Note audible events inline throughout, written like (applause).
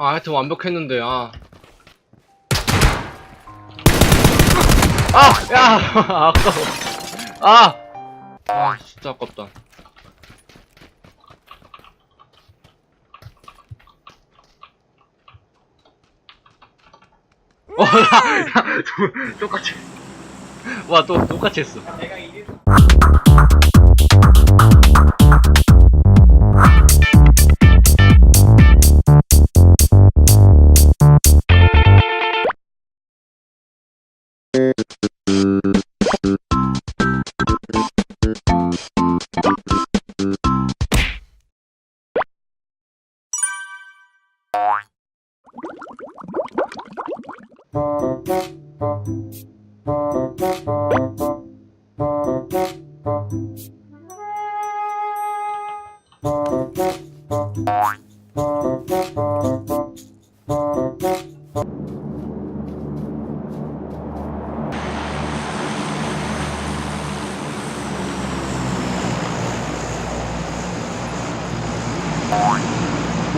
아, 하여튼 완벽했는데, 아. 아! 야! (laughs) 아까워. 아! 아, 진짜 아깝다. 와, 야, 야, 또- (laughs) 똑같이. 와, 또, 똑같이 했어.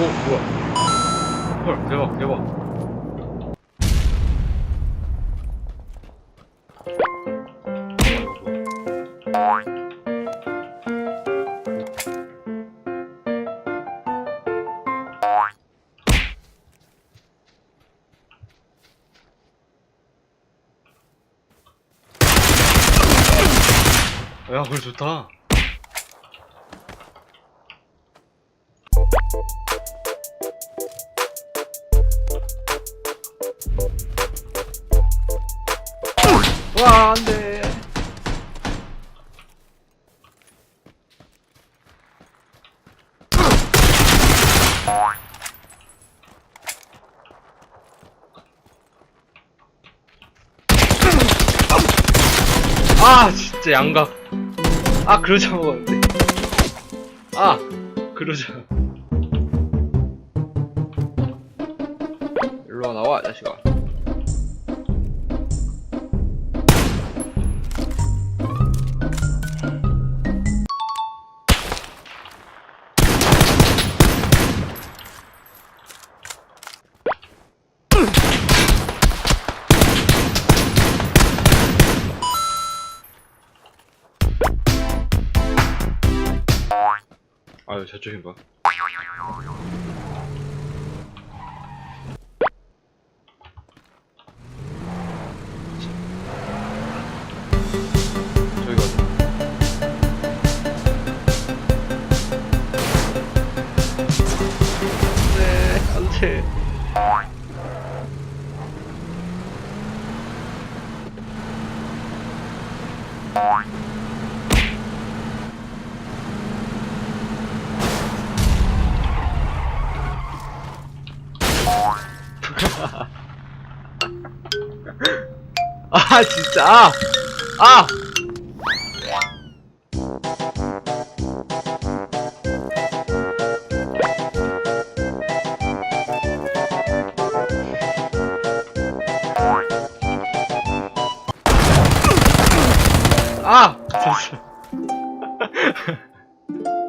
뭐, 뭐야. 헐, 대박, 대박. 야, 그래 좋다. 와, 안 돼. 아, 진짜 양각. 아, 그러자 먹었는데. 아, 그러자. 일로 와, 나와, 자식아. 아유, 저쪽인가? 저기가 어디? 네, 안 돼. 아, 진짜. 아! 아! 아! (laughs)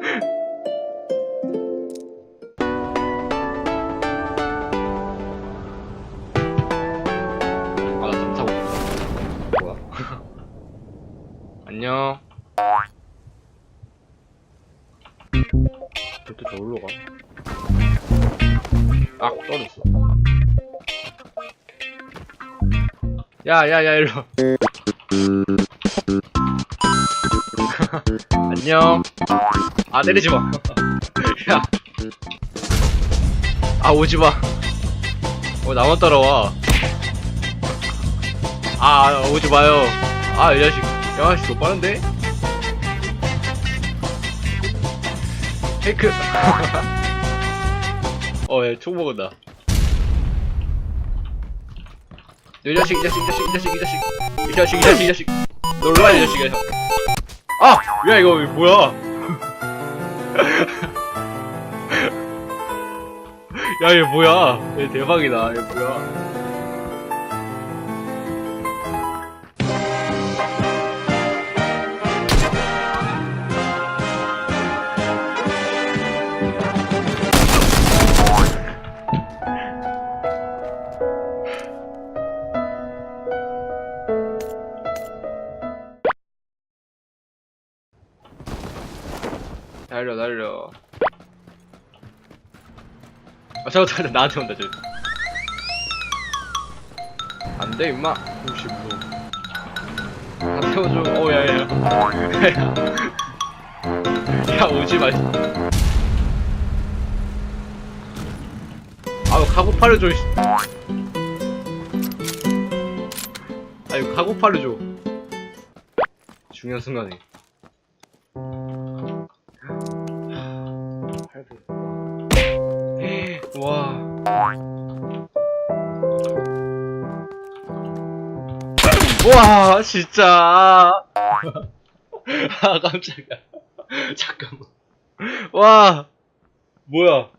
안녕. 또 저기로 가. 아, 떨어졌어. 야, 야, 야, 일로. 와. (laughs) 안녕. 아, 내리지 마. (laughs) 야. 아, 오지 마. 어, 나만 따라와. 아, 오지 마요. 아, 이 자식. 야, 씨, 너 빠른데? 헤이크. (laughs) 어, 야, 총 먹은다. 이 자식, 이 자식, 이 자식, 이 자식, 이 자식. 이 자식, 이 자식, 이 자식. 너 올라와, 이 자식아. 아! 야, 이거 뭐야? (laughs) 야, 얘 뭐야? 얘 대박이다. 얘 뭐야? 날려 날려. 아 잠깐 잠깐 나한테 온다 저기. 안돼 임마. 혹시 무서워. 안 태워줘 오 야야야. 야야 야 오지마. 아유 카고파를 줘 씨. 아유 카고파를 줘. 중요한 순간에 와 진짜. 아 (laughs) 깜짝이야. 잠깐만. 와 뭐야?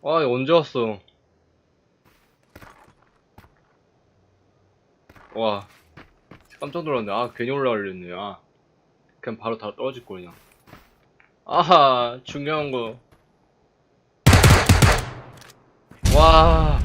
와 이거 언제 왔어? 와 깜짝 놀랐네. 아 괜히 올라가려네. 아 그냥 바로 다 떨어질 거 그냥 아하 중요한 거. 와